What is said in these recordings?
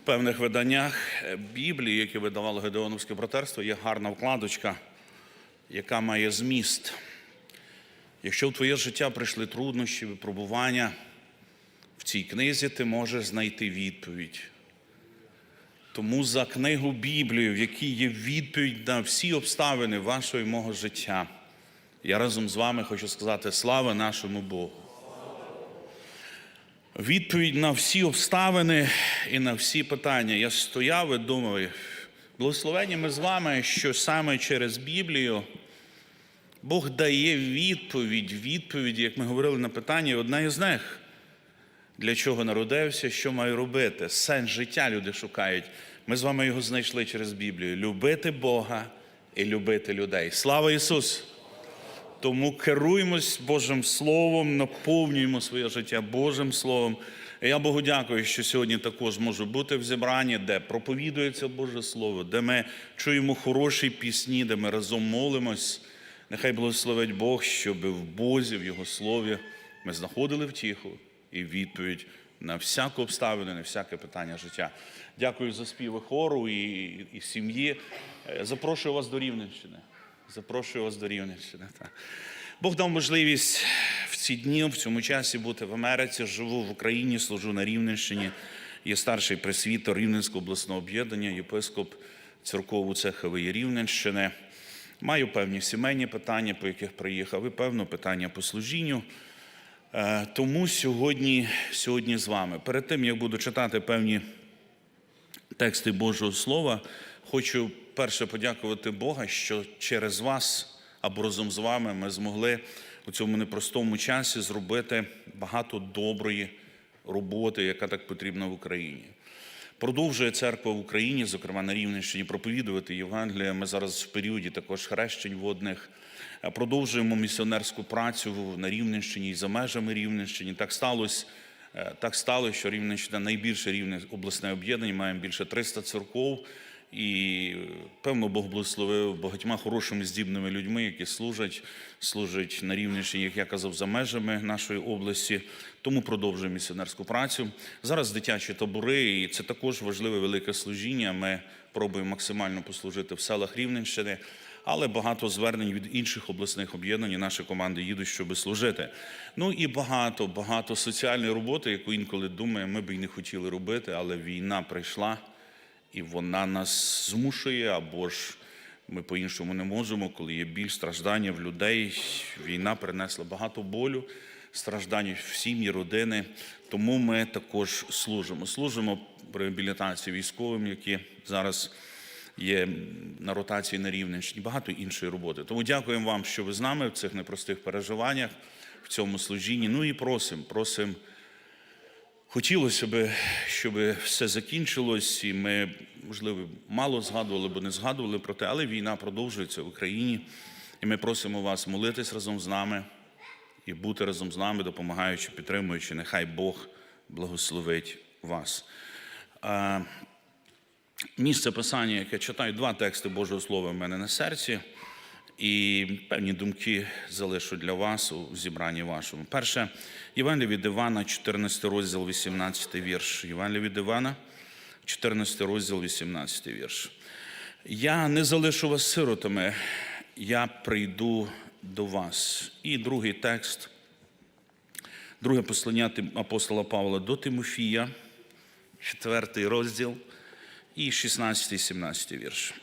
В певних виданнях Біблії, які видавало Гедеоновське братерство, є гарна вкладочка, яка має зміст. Якщо в твоє життя прийшли труднощі, випробування, в цій книзі ти можеш знайти відповідь. Тому за книгу Біблію, в якій є відповідь на всі обставини вашого і мого життя, я разом з вами хочу сказати слава нашому Богу. Відповідь на всі обставини і на всі питання. Я стояв і думав, благословені ми з вами, що саме через Біблію Бог дає відповідь, відповідь, як ми говорили на питання, одна із них. Для чого народився, що маю робити? Сенс життя люди шукають. Ми з вами його знайшли через Біблію. Любити Бога і любити людей. Слава Ісусу! Тому керуємось Божим Словом, наповнюємо своє життя Божим Словом. Я Богу дякую, що сьогодні також можу бути в зібранні, де проповідується Боже Слово, де ми чуємо хороші пісні, де ми разом молимось. Нехай благословить Бог, щоб в Бозі, в Його Слові ми знаходили втіху і відповідь на всяку обставину, на всяке питання життя. Дякую за співи хору і, і сім'ї. Е, Запрошую вас до Рівненщини. Запрошую вас до Рівненщини. Бог дав можливість в ці дні, в цьому часі бути в Америці. Живу в Україні, служу на Рівненщині. Є старший пресвітер Рівненського обласного об'єднання, єпископ церкову Цехової Рівненщини. Маю певні сімейні питання, по яких приїхав, і певно питання по служінню. Е, Тому сьогодні, сьогодні з вами. Перед тим, як буду читати певні тексти Божого Слова, хочу перше подякувати Бога, що через вас або разом з вами ми змогли у цьому непростому часі зробити багато доброї роботи, яка так потрібна в Україні. Продовжує церква в Україні, зокрема на Рівненщині, проповідувати Євангелія. Ми зараз в періоді також хрещень водних. Продовжуємо місіонерську працю на Рівненщині і за межами Рівненщини. Так сталося, е, так сталося, що Рівненщина найбільше рівне обласне об'єднання, маємо більше 300 церков. І певно, Бог благословив багатьма хорошими здібними людьми, які служать, служать на Рівненщині, як я казав, за межами нашої області. Тому продовжуємо місіонерську працю. Зараз дитячі табори, і це також важливе велике служіння. Ми пробуємо максимально послужити в селах Рівненщини, але багато звернень від інших обласних об'єднань. і Наші команди їдуть, щоб служити. Ну і багато, багато соціальної роботи, яку інколи думаємо, ми б і не хотіли робити, але війна прийшла і вона нас змушує, або ж ми по-іншому не можемо, коли є біль, страждання в людей. Війна принесла багато болю, страждань в сім'ї, родини. Тому ми також служимо. Служимо реабілітації військовим, які зараз є на ротації на Рівненщині, багато іншої роботи. Тому дякуємо вам, що ви з нами в цих непростих переживаннях, в цьому служінні. Ну і просимо, просимо. Хотілося б, щоб все закінчилось, і ми, можливо, мало згадували, бо не згадували про те, але війна продовжується в Україні, і ми просимо вас молитись разом з нами і бути разом з нами, допомагаючи, підтримуючи. Нехай Бог благословить вас. Місце писання, яке читаю, два тексти Божого Слова в мене на серці, і певні думки залишу для вас у зібранні вашому. Перше, Євангелія від Івана, 14 розділ, 18 вірш. Євангелія від Івана, 14 розділ, 18 вірш. Я не залишу вас сиротами, я прийду до вас. І другий текст, друге послання апостола Павла до Тимофія, 4 розділ і 16-17 вірш.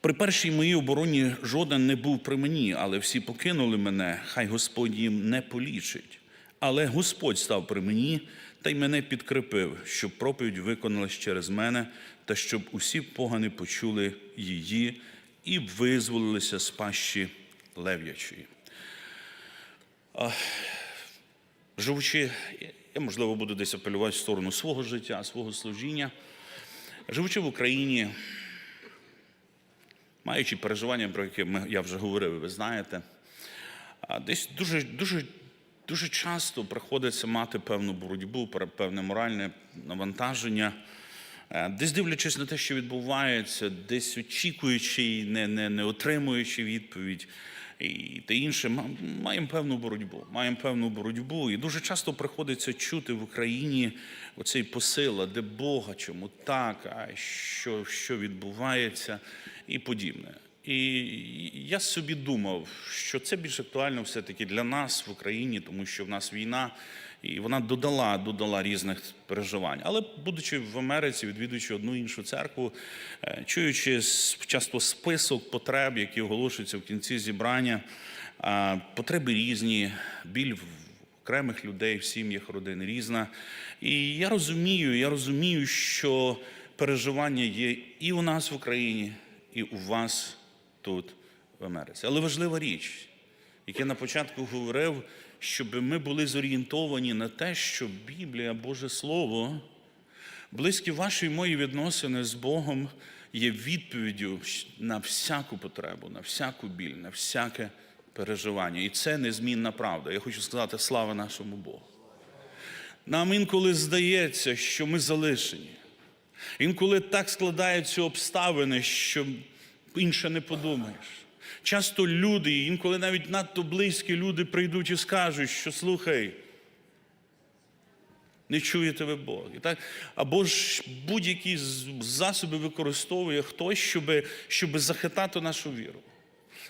При першій моїй обороні жоден не був при мені, але всі покинули мене, хай Господь їм не полічить. Але Господь став при мені та й мене підкрепив, щоб проповідь виконалась через мене, та щоб усі погани почули її і визволилися з пащі лев'ячої. Живучи, я можливо буду десь апелювати в сторону свого життя, свого служіння. Живучи в Україні, маючи переживання, про ми- я вже говорив, ви знаєте, десь дуже, дуже, дуже часто приходиться мати певну боротьбу, певне моральне навантаження, Е, десь дивлячись на те, що відбувається, десь очікуючи і не, не, не отримуючи відповідь. і те інше, маємо певну боротьбу. Маємо певну боротьбу. І дуже часто приходиться чути в Україні оцей посил, а де Бога, чому так, а що, що відбувається, і подібне. І я собі думав, що це більш актуально все-таки для нас в Україні, тому що в нас війна, і вона додала, додала різних переживань. Але будучи в Америці, відвідуючи одну іншу церкву, е, чуючи часто список потреб, які оголошуються в кінці зібрання, потреби різні, біль в окремих людей в сім'ях родин різна. І я розумію, я розумію, що переживання є і у нас в Україні, і у вас тут в Америці. Але важлива річ, як я на початку говорив, щоб ми були зорієнтовані на те, що Біблія, Боже Слово, близькі ваші і мої відносини з Богом є відповіддю на всяку потребу, на всяку біль, на всяке переживання. І це незмінна правда. Я хочу сказати слава нашому Богу. Нам інколи здається, що ми залишені. Інколи так складаються обставини, що інше не подумаєш. Часто люди, інколи навіть надто близькі люди прийдуть і скажуть, що слухай, не чує тебе Бог. І так, або ж будь-які засоби використовує хтось, щоб, щоб захитати нашу віру.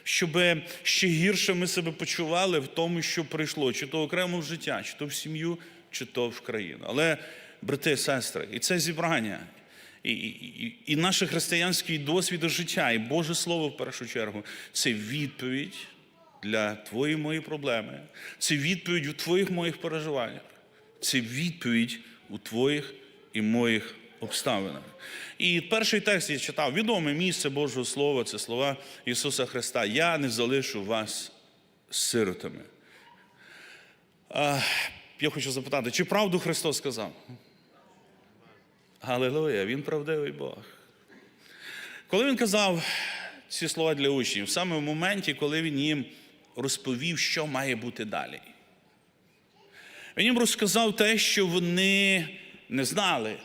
Щоб ще гірше ми себе почували в тому, що прийшло, чи то окремо в життя, чи то в сім'ю, чи то в країну. Але, брати і сестри, і це зібрання, і, і, і, наш християнський досвід життя, і Боже Слово в першу чергу це відповідь для твоєї мої проблеми, це відповідь у твоїх моїх переживаннях, це відповідь у твоїх і моїх обставинах. І перший текст я читав, відоме місце Божого Слова, це слова Ісуса Христа. Я не залишу вас сиротами. Я хочу запитати, чи правду Христос сказав? Галилуя, Він правдивий Бог. Коли він казав ці слова для учнів, саме в моменті, коли він їм розповів, що має бути далі. Він їм розказав те, що вони не знали.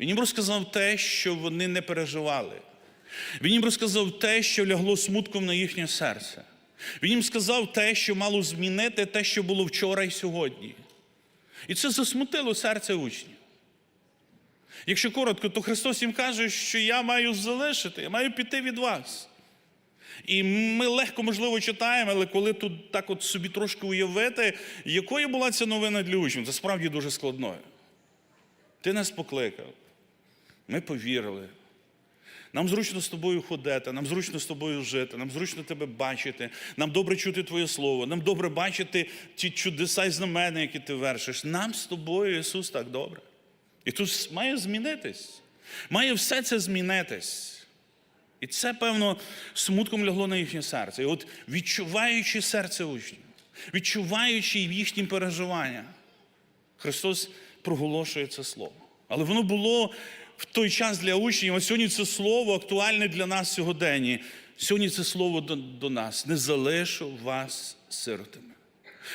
Він їм розказав те, що вони не переживали. Він їм розказав те, що лягло смутком на їхнє серце. Він їм сказав те, що мало змінити те, що було вчора і сьогодні. І це засмутило серце учнів. Якщо коротко, то Христос їм каже, що я маю залишити, я маю піти від вас. І ми легко, можливо, читаємо, але коли тут так от собі трошки уявити, якою була ця новина для учнів, це справді дуже складною. Ти нас покликав, ми повірили. Нам зручно з тобою ходити, нам зручно з тобою жити, нам зручно тебе бачити, нам добре чути Твоє Слово, нам добре бачити ті чудеса і знамена, які ти вершиш. Нам з тобою, Ісус, так добре. І тут має змінитись. Має все це змінитись. І це, певно, смутком лягло на їхнє серце. І от відчуваючи серце учнів, відчуваючи їхні переживання, Христос проголошує це слово. Але воно було в той час для учнів, а сьогодні це слово актуальне для нас сьогодні. Сьогодні це слово до, до нас. Не залишу вас сиротами.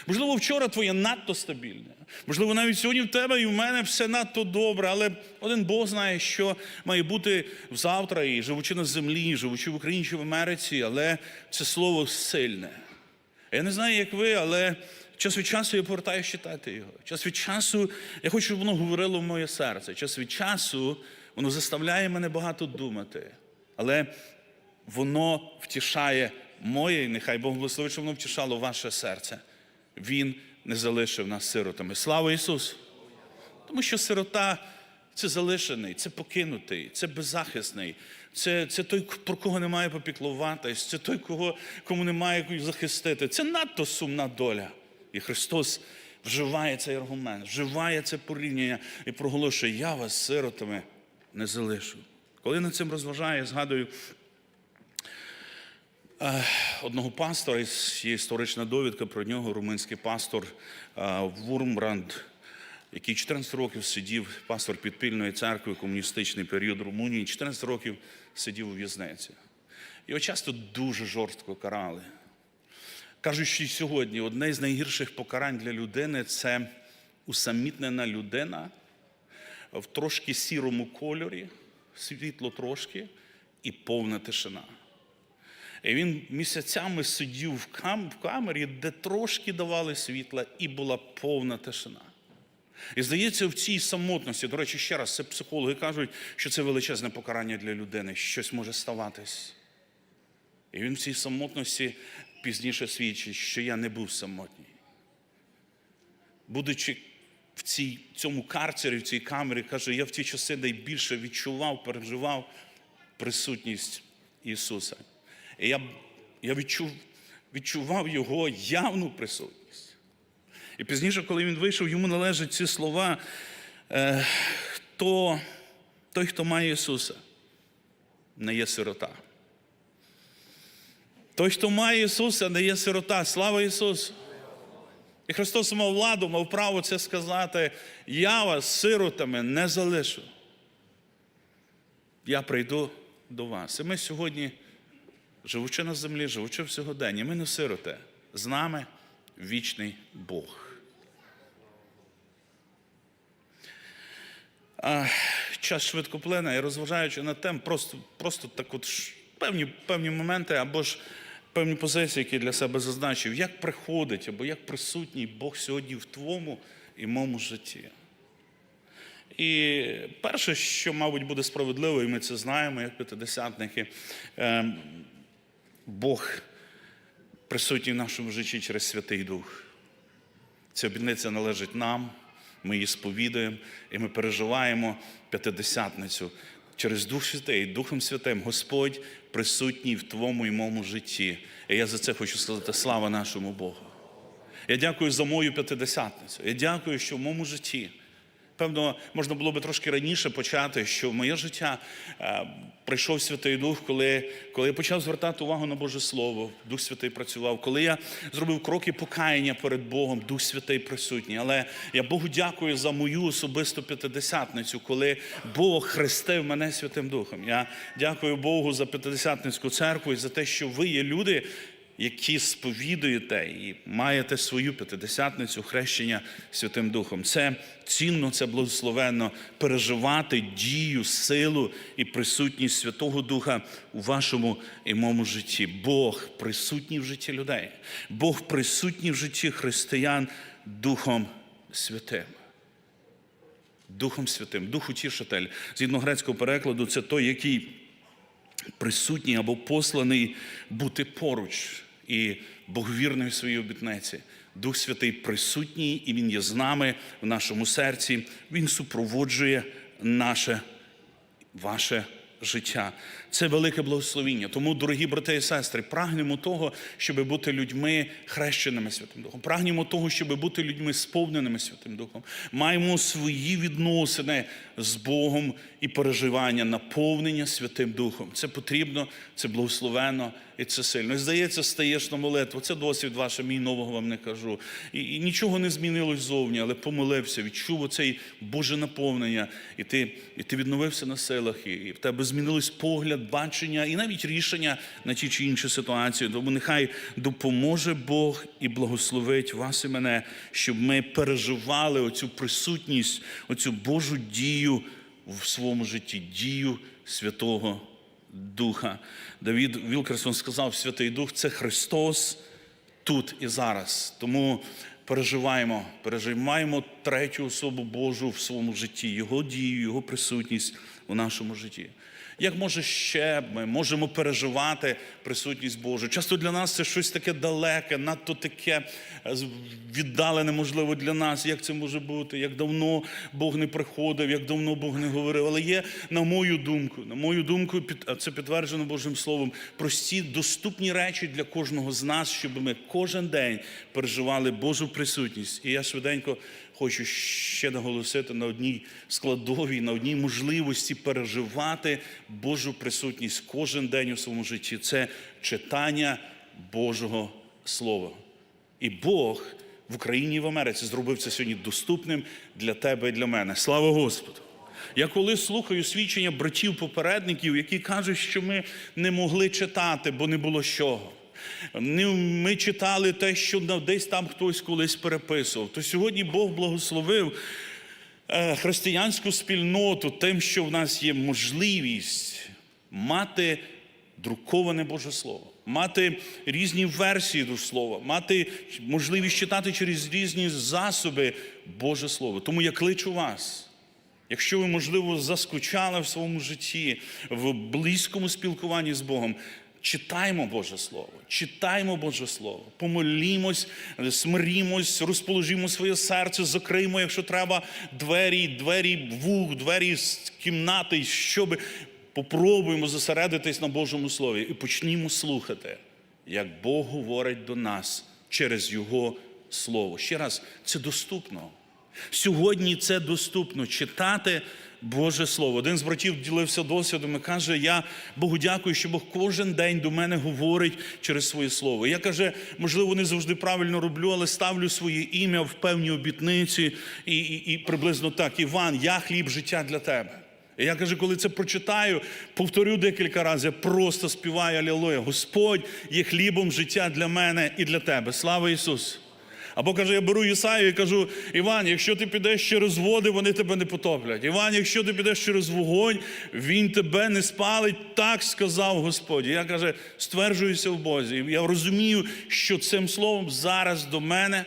Можливо, вчора твоє надто стабільне. Можливо, навіть сьогодні в тебе і в мене все надто добре, але один Бог знає, що має бути завтра, і живучи на землі, і живучи в Україні чи в Америці, але це слово сильне. Я не знаю, як ви, але час від часу я повертаюся читати його. Час від часу я хочу, щоб воно говорило в моє серце. Час від часу воно заставляє мене багато думати. Але воно втішає моє, і нехай Бог благословить, щоб воно втішало ваше серце. Він не залишив нас сиротами. Слава Ісусу! Тому що сирота це залишений, це покинутий, це беззахисний, це, це той, про кого немає попіклуватись, це той, кого, кому немає захистити. Це надто сумна доля. І Христос вживає цей аргумент, вживає це порівняння і проголошує: Я вас сиротами не залишу. Коли над цим розважаю, згадую одного пастора, є історична довідка про нього, румунський пастор е, Вурмбранд, який 14 років сидів, пастор підпільної церкви, комуністичний період Румунії, 14 років сидів у в'язниці. Його часто дуже жорстко карали. Кажуть, що сьогодні одне з найгірших покарань для людини це усамітнена людина в трошки сірому кольорі, світло трошки і повна тишина. І він місяцями сидів в, кам- в камері, де трошки давали світла, і була повна тишина. І здається, в цій самотності, до речі, ще раз, це психологи кажуть, що це величезне покарання для людини, щось може ставатись. І він в цій самотності пізніше свідчить, що я не був самотній. Будучи в цій, цьому карцері, в цій камері, каже, я в ті часи найбільше відчував, переживав присутність Ісуса. І я, я відчув, відчував Його явну присутність. І пізніше, коли він вийшов, йому належать ці слова, е, хто, той, хто має Ісуса, не є сирота. Той, хто має Ісуса, не є сирота. Слава Ісусу! І Христос мав владу, мав право це сказати. Я вас сиротами не залишу. Я прийду до вас. І ми сьогодні, живучи на землі, живучи в сьогоденні, ми не сироте. З нами вічний Бог. А, час швидко плине, і розважаючи над тем, просто, просто так от певні, певні моменти або ж певні позиції, які для себе зазначив, як приходить або як присутній Бог сьогодні в твоєму і моєму житті. І перше, що, мабуть, буде справедливо, і ми це знаємо, як п'ятидесятники, е, Бог присутній в нашому житті через Святий Дух. Ця обітниця належить нам, ми її сповідуємо, і ми переживаємо п'ятидесятницю. Через Дух Святий, Духом Святим, Господь присутній в твоєму і моєму житті. І я за це хочу сказати слава нашому Богу. Я дякую за мою п'ятидесятницю. Я дякую, що в моєму житті. Певно, можна було би трошки раніше почати, що в моє життя е, прийшов Святий Дух, коли, коли я почав звертати увагу на Боже Слово, Дух Святий працював, коли я зробив кроки покаяння перед Богом, Дух Святий присутній. Але я Богу дякую за мою особисту п'ятидесятницю, коли Бог хрестив мене Святим Духом. Я дякую Богу за п'ятидесятницьку церкву і за те, що ви є люди, які сповідуєте і маєте свою п'ятидесятницю хрещення Святим Духом. Це цінно, це благословенно переживати дію, силу і присутність Святого Духа у вашому і моєму житті. Бог присутній в житті людей, Бог присутній в житті християн Духом Святим. Духом Святим, Дух Утішитель. Згідно грецького перекладу, це той, який присутній або посланий бути поруч і боговірний в своїй обітниці. Дух Святий присутній, і Він є з нами в нашому серці. Він супроводжує наше, ваше життя. Це велике благословіння. Тому, дорогі брати і сестри, прагнемо того, щоб бути людьми хрещеними Святим Духом. Прагнемо того, щоб бути людьми сповненими Святим Духом. Маємо свої відносини з Богом і переживання, наповнення Святим Духом. Це потрібно, це благословенно і це сильно. І здається, стаєш на молитву. Це досвід ваш, мій нового вам не кажу. І, і нічого не змінилось зовні, але помолився, відчув оцей Боже наповнення, і ти, і ти відновився на силах, і, і в тебе змінилось погляд, бачення і навіть рішення на ті чи інші ситуації. Тому нехай допоможе Бог і благословить вас і мене, щоб ми переживали оцю присутність, оцю Божу дію в своєму житті, дію Святого Духа. Давід Вілкерсон сказав, Святий Дух це Христос тут і зараз. Тому переживаємо, переживаємо третю особу Божу в своєму житті, Його дію, Його присутність у нашому житті. Як може ще ми можемо переживати присутність Божу? Часто для нас це щось таке далеке, надто таке е, віддалене, можливо, для нас. Як це може бути? Як давно Бог не приходив, як давно Бог не говорив. Але є, на мою думку, на мою думку, під- це підтверджено Божим Словом, прості доступні речі для кожного з нас, щоб ми кожен день переживали Божу присутність. І я швиденько хочу ще наголосити на одній складовій, на одній можливості переживати Божу присутність кожен день у своєму житті. Це читання Божого Слова. І Бог в Україні і в Америці зробив це сьогодні доступним для тебе і для мене. Слава Господу! Я коли слухаю свідчення братів-попередників, які кажуть, що ми не могли читати, бо не було чого. Не- Ми читали те, що десь там хтось колись переписував. То сьогодні Бог благословив е, християнську спільноту тим, що в нас є можливість мати друковане Боже Слово. мати різні версії до слова, мати можливість читати через різні засоби Боже Слово. Тому я кличу вас. Якщо ви, можливо, заскучали в своєму житті, в близькому спілкуванні з Богом, читаймо Боже Слово, читаймо Боже Слово, помолімось, смирімось, розположімо своє серце, закриємо, якщо треба, двері, двері вух, двері з кімнати, щоб попробуємо зосередитись на Божому Слові і почнімо слухати, як Бог говорить до нас через Його Слово. Ще раз, це доступно. Сьогодні це доступно читати Боже Слово. Один з братів ділився досвідом і каже: Я Богу дякую, що Бог кожен день до мене говорить через своє слово. Я каже, можливо, не завжди правильно роблю, але ставлю своє ім'я в певні обітниці, і, і, і приблизно так: Іван, я хліб життя для тебе. І я кажу, коли це прочитаю, повторю декілька разів, я просто співаю Алілуя. Господь є хлібом життя для мене і для тебе. Слава Ісусу! Або каже, я беру Ісаю і кажу: Іван, якщо ти підеш через води, вони тебе не потоплять. Іван, якщо ти підеш через вогонь, він тебе не спалить. Так сказав Господь. Я каже, стверджуюся в Бозі. Я розумію, що цим словом зараз до мене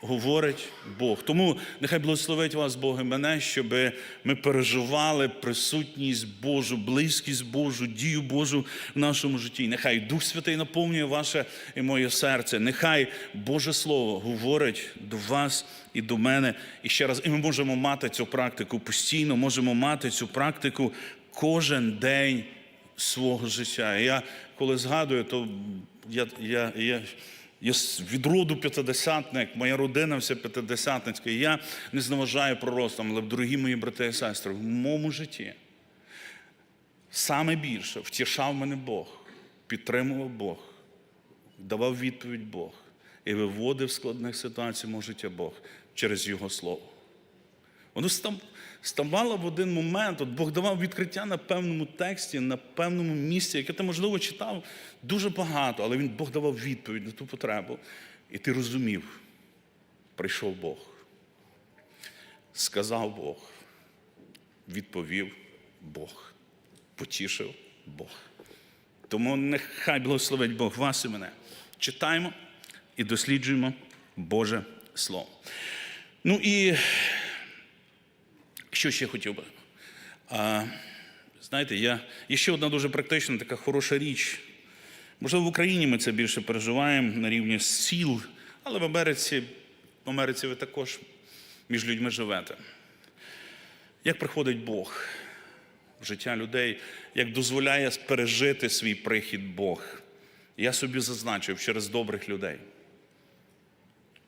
говорить Бог. Тому нехай благословить вас Бог і мене, щоб ми переживали присутність Божу, близькість Божу, дію Божу в нашому житті. Нехай Дух Святий наповнює ваше і моє серце. Нехай Боже Слово говорить до вас і до мене. І ще раз, і ми можемо мати цю практику постійно, можемо мати цю практику кожен день свого життя. І я коли згадую, то я, я, я я від роду п'ятидесятник, моя родина вся п'ятидесятницька. І я не зневажаю пророцтвам, але, дорогі мої брати і сестри, в моєму житті саме більше втішав мене Бог, підтримував Бог, давав відповідь Бог і виводив складних ситуацій мого життя Бог через Його Слово. Воно стам- ставало в один момент, от Бог давав відкриття на певному тексті, на певному місці, яке ти, можливо, читав дуже багато, але він Бог давав відповідь на ту потребу. І ти розумів, прийшов Бог, сказав Бог, відповів Бог, потішив Бог. Тому нехай благословить Бог вас і мене. Читаємо і досліджуємо Боже Слово. Ну і що ще хотів би? А, знаєте, я, є ще одна дуже практична, така хороша річ. Можливо, в Україні ми це більше переживаємо на рівні сіл, але в Америці, в Америці ви також між людьми живете. Як приходить Бог в життя людей, як дозволяє пережити свій прихід Бог? Я собі зазначив через добрих людей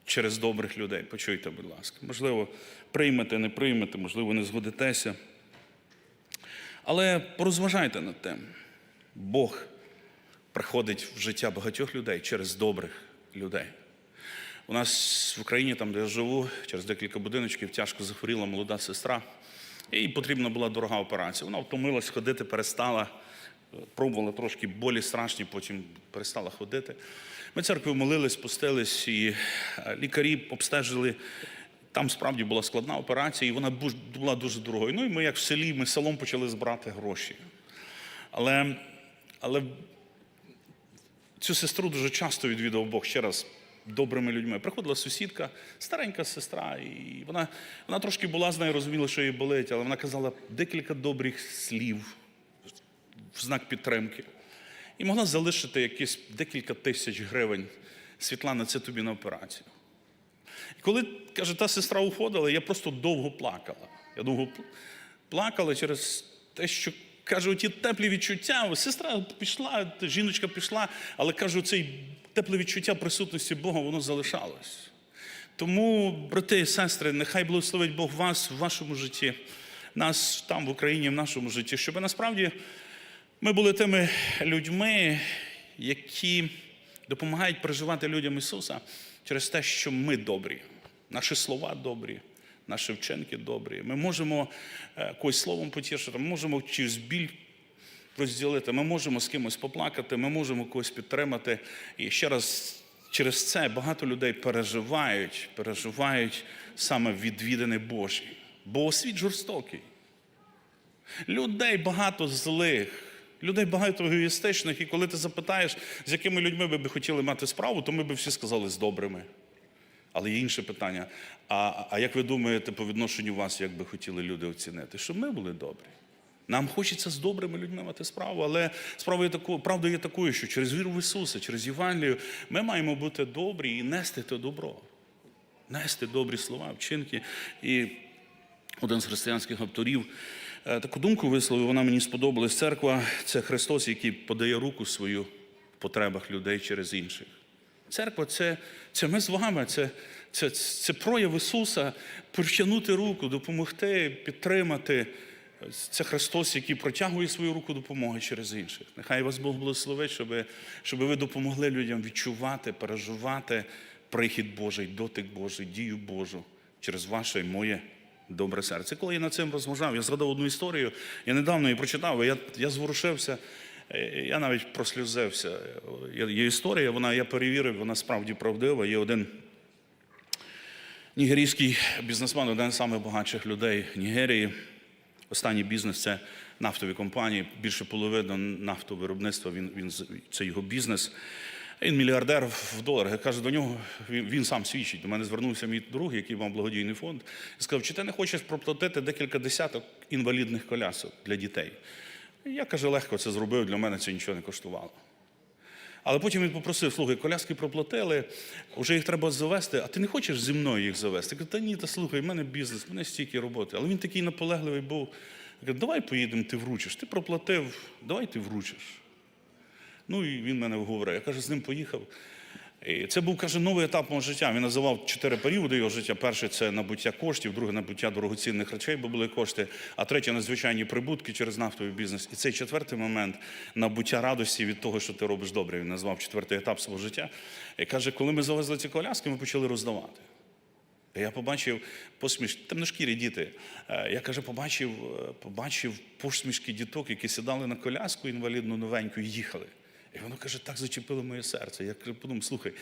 через добрих людей. Почуйте, будь ласка. Можливо, приймете, не приймете, можливо, не згодитеся. Але порозважайте над тим. Бог приходить в життя багатьох людей через добрих людей. У нас в Україні, там, де я живу, через декілька будиночків тяжко захворіла молода сестра. Їй потрібна була дорога операція. Вона втомилась ходити, перестала, пробувала трошки болі страшні, потім перестала ходити. Ми церкві молились, спустились, і е, лікарі обстежили. Там справді була складна операція, і вона була дуже дорогою. Ну і ми, як в селі, ми селом почали збирати гроші. Але, але цю сестру дуже часто відвідав Бог ще раз добрими людьми. Приходила сусідка, старенька сестра, і вона, вона трошки була з нею, розуміла, що їй болить, але вона казала декілька добрих слів в знак підтримки. І могла залишити якісь декілька тисяч гривень. Світлана, це тобі на операцію. І коли, каже, та сестра уходила, я просто довго плакала. Я довго плакала через те, що кажу, ті теплі відчуття. Сестра пішла, жіночка пішла, але кажу, цей тепле відчуття присутності Бога, воно залишалось. Тому, брати і сестри, нехай благословить Бог вас в вашому житті, нас там в Україні, в нашому житті, щоб насправді ми були тими людьми, які допомагають переживати людям Ісуса через те, що ми добрі, наші слова добрі, наші вчинки добрі. Ми можемо е, когось словом потішити, ми можемо чиюсь біль розділити, ми можемо з кимось поплакати, ми можемо когось підтримати. І ще раз. Через це багато людей переживають, переживають саме відвідини Божі. Бо світ жорстокий. Людей багато злих, Людей багато егоїстичних, і коли ти запитаєш, з якими людьми ви би хотіли мати справу, то ми би всі сказали з добрими. Але є інше питання. А, а як ви думаєте по відношенню вас, як би хотіли люди оцінити? Щоб ми були добрі. Нам хочеться з добрими людьми мати справу, але справа є такою, правда є такою, що через віру в Ісуса, через Євангелію ми маємо бути добрі і нести те добро, нести добрі слова, вчинки. І один з християнських авторів таку думку висловив, вона мені сподобалась. Церква це Христос, який подає руку свою в потребах людей через інших. Церква це, це ми з вами, це, це, це прояв Ісуса, протягнути руку, допомогти, підтримати. Це Христос, який протягує свою руку допомоги через інших. Нехай вас Бог благословить, щоб, щоб ви допомогли людям відчувати, переживати прихід Божий, дотик Божий, дію Божу через ваше і моє добре серце. Коли я над цим розважав, я згадав одну історію, я недавно її прочитав, я, я зворушився, е, я навіть прослюзився. Є історія, вона я перевірив, вона справді правдива. Є один нігерійський бізнесмен, один з найбагатших людей Нігерії. Останній бізнес це нафтові компанії. Більше половини нафтовиробництва він, він, це його бізнес. Він мільярдер в доларах. Я кажу до нього, він, сам свідчить. До мене звернувся мій друг, який мав благодійний фонд, і сказав, чи ти не хочеш проплатити декілька десяток інвалідних колясок для дітей? Я каже, легко це зробив, для мене це нічого не коштувало. Але потім він попросив, слухай, коляски проплатили, вже їх треба завести, а ти не хочеш зі мною їх завести? Я кажу, та ні, та слухай, в мене бізнес, в мене стільки роботи. Але він такий наполегливий був. Я давай поїдемо, ти вручиш. Ти проплатив, давай ти вручиш. Ну і він мене вговорив. Я кажу, з ним поїхав. І це був, каже, новий етап мого життя. Він називав чотири періоди його життя. Перший це набуття коштів, друге набуття дорогоцінних речей, бо були кошти, а третє надзвичайні прибутки через нафтовий бізнес. І цей четвертий момент набуття радості від того, що ти робиш добре. Він назвав четвертий етап свого життя. І каже, коли ми завезли ці коляски, ми почали роздавати. Я побачив посмішки, темношкірі діти. Е, Я каже, побачив, е, побачив посмішки діток, які сідали на коляску інвалідну новеньку і їхали. І воно каже, так зачепило моє серце. Я подумав, слухай,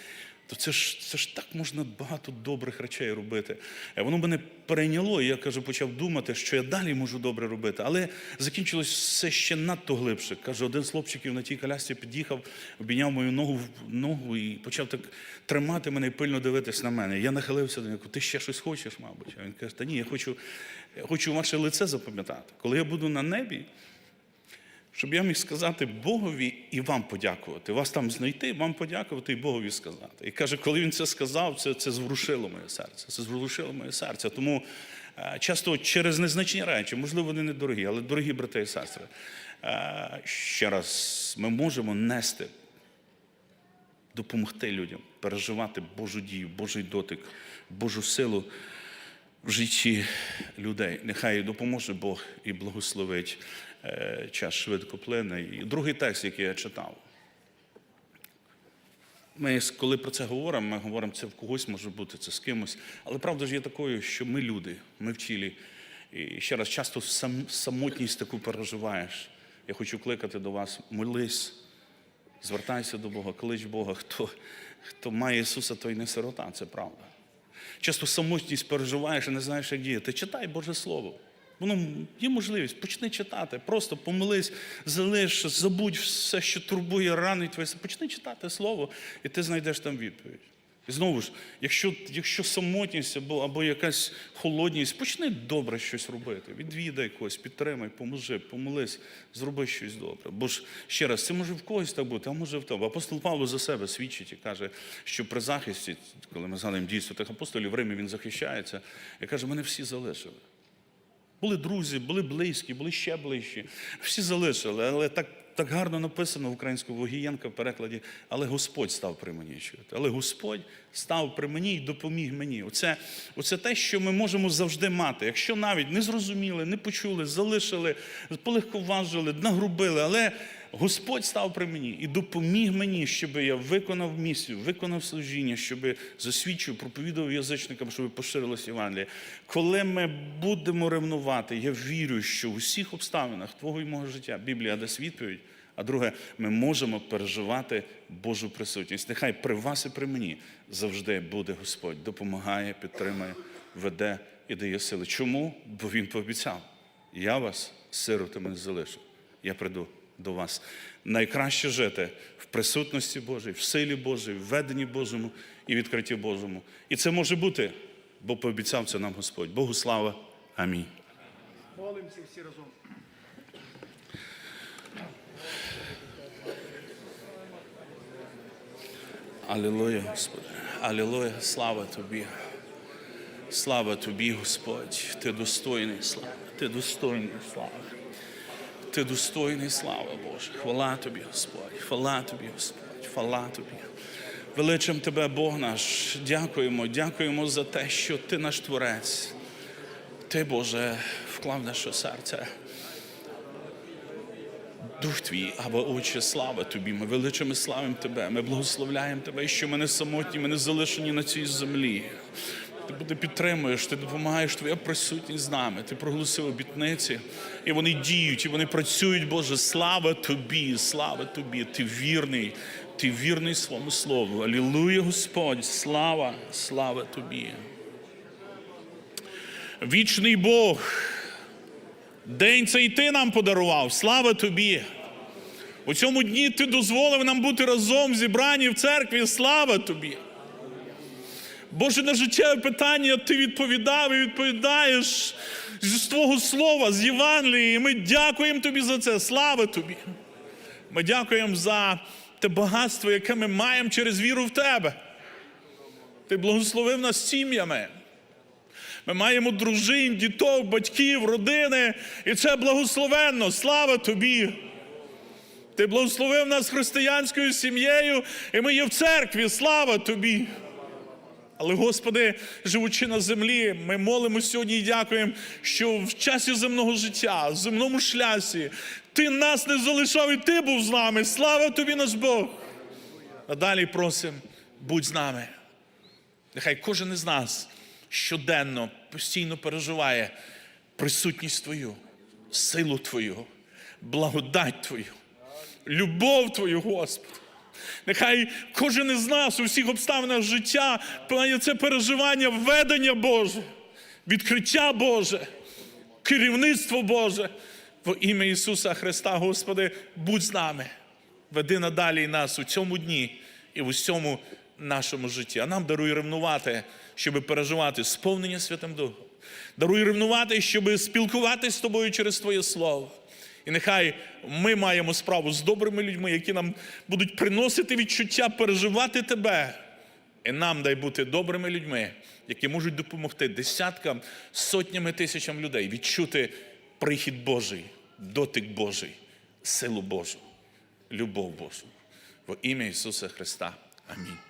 то це ж це ж так можна багато добрих речей робити. Е, Воно мене перейняло, і я кажу, почав думати, що я далі можу добре робити. Але закінчилось все ще надто глибше. Каже, один з хлопчиків на тій колясці під'їхав, обійняв мою ногу в ногу і почав так тримати мене і пильно дивитись на мене. Я нахилився до нього, ти ще щось хочеш, мабуть. А він каже, та ні, я хочу, я хочу ваше лице запам'ятати. Коли я буду на небі, щоб я міг сказати Богові і вам подякувати. Вас там знайти, вам подякувати і Богові сказати. І каже, коли він це сказав, це, це зворушило моє серце. Це зворушило моє серце. Тому е, часто через незначні речі, можливо, вони не дорогі, але дорогі брати і сестри. е, Ще раз, ми можемо нести, допомогти людям, переживати Божу дію, Божий дотик, Божу силу в житті людей. Нехай допоможе Бог і благословить. Е, Час швидко плине. І другий текст, який я читав. Ми, коли про це говоримо, ми говоримо, це в когось може бути, це з кимось. Але правда ж є такою, що ми люди, ми в тілі. І ще раз, часто сам, самотність таку переживаєш. Я хочу кликати до вас, молись, звертайся до Бога, клич Бога. Хто, хто має Ісуса, той не сирота, це правда. Часто самотність переживаєш і не знаєш, як діяти. Читай Боже Слово. Воно є можливість, почни читати. Просто помолись, залиш, забудь все, що турбує, ранить твоє. Почни читати Слово, і ти знайдеш там відповідь. І знову ж, якщо, якщо самотність або, або якась холодність, почни добре щось робити. Відвідай когось, підтримай, поможи, помолись, зроби щось добре. Бо ж ще раз, це може в когось так бути, а може в тебе. Апостол Павло за себе свідчить і каже, що при захисті, коли ми згадуємо дійство тих апостолів, в Римі він захищається, і каже, мене всі залишили. Були друзі, були близькі, були ще ближчі. Всі залишили, але так, так гарно написано в українському Вогієнка в перекладі, але Господь став при мені. чути. Але Господь став при мені і допоміг мені. Оце, оце те, що ми можемо завжди мати. Якщо навіть не зрозуміли, не почули, залишили, полегковажили, нагрубили, але Господь став при мені і допоміг мені, щоб я виконав місію, виконав служіння, щоб засвідчив, проповідав язичникам, щоб поширилося Євангеліє. Коли ми будемо ревнувати, я вірю, що в усіх обставинах твого і мого життя Біблія дасть відповідь. А друге, ми можемо переживати Божу присутність. Нехай при вас і при мені завжди буде Господь, допомагає, підтримує, веде і дає сили. Чому? Бо Він пообіцяв: я вас, сиротами, залишу. Я прийду до вас. Найкраще жити в присутності Божій, в силі Божій, в веденні Божому і відкритті Божому. І це може бути, бо пообіцяв це нам Господь. Богу слава. Амінь. Молимося всі разом. Алілуя, Господи. Алілуя, слава Тобі. Слава Тобі, Господь. Ти достойний слави. Ти достойний слави. Ти достойний слава Боже. Хвала Тобі, Господь. Хвала Тобі, Господь. Хвала Тобі. Величим Тебе, Бог наш. Дякуємо, дякуємо за те, що Ти наш Творець. Ти, Боже, вклав наше серце. Дух твій, або Отче, слава тобі. Ми величимо і тебе. Ми благословляємо тебе, що ми не самотні, ми не залишені на цій землі. Ти буде підтримуєш, ти допомагаєш, твоя присутність з нами. Ти проголосив обітниці, і вони діють, і вони працюють, Боже. Слава тобі, слава тобі. Ти вірний, ти вірний своєму слову. Алілуя, Господь, слава, слава тобі. Вічний Бог. День цей ти нам подарував. Слава тобі. У цьому дні ти дозволив нам бути разом зібрані в церкві. Слава тобі. Боже, на життєве питання ти відповідав і відповідаєш з Твого слова, з Євангелії. І ми дякуємо тобі за це. Слава тобі. Ми дякуємо за те багатство, яке ми маємо через віру в тебе. Ти благословив нас сім'ями. Ми маємо дружин, діток, батьків, родини, і це благословенно. Слава тобі. Ти благословив нас християнською сім'єю, і ми є в церкві. Слава тобі. Але, Господи, живучи на землі, ми молимо сьогодні і дякуємо, що в часі земного життя, в земному шлясі, Ти нас не залишав і Ти був з нами. Слава тобі, наш Бог. А далі просимо, будь з нами. Нехай кожен із нас щоденно, постійно переживає присутність Твою, силу Твою, благодать Твою, любов Твою, Господи. Нехай кожен із нас у всіх обставинах життя має це переживання, ведення Боже, відкриття Боже, керівництво Боже. Во ім'я Ісуса Христа, Господи, будь з нами. Веди надалі нас у цьому дні і в усьому нашому житті. А нам даруй ревнувати, щоб переживати сповнення Святим Духом. Даруй ревнувати, щоб спілкуватися з тобою через Твоє Слово. І нехай ми маємо справу з добрими людьми, які нам будуть приносити відчуття переживати тебе. І нам дай бути добрими людьми, які можуть допомогти десяткам, сотнями тисячам людей відчути прихід Божий, дотик Божий, силу Божу, любов Божу. Во ім'я Ісуса Христа. Амінь.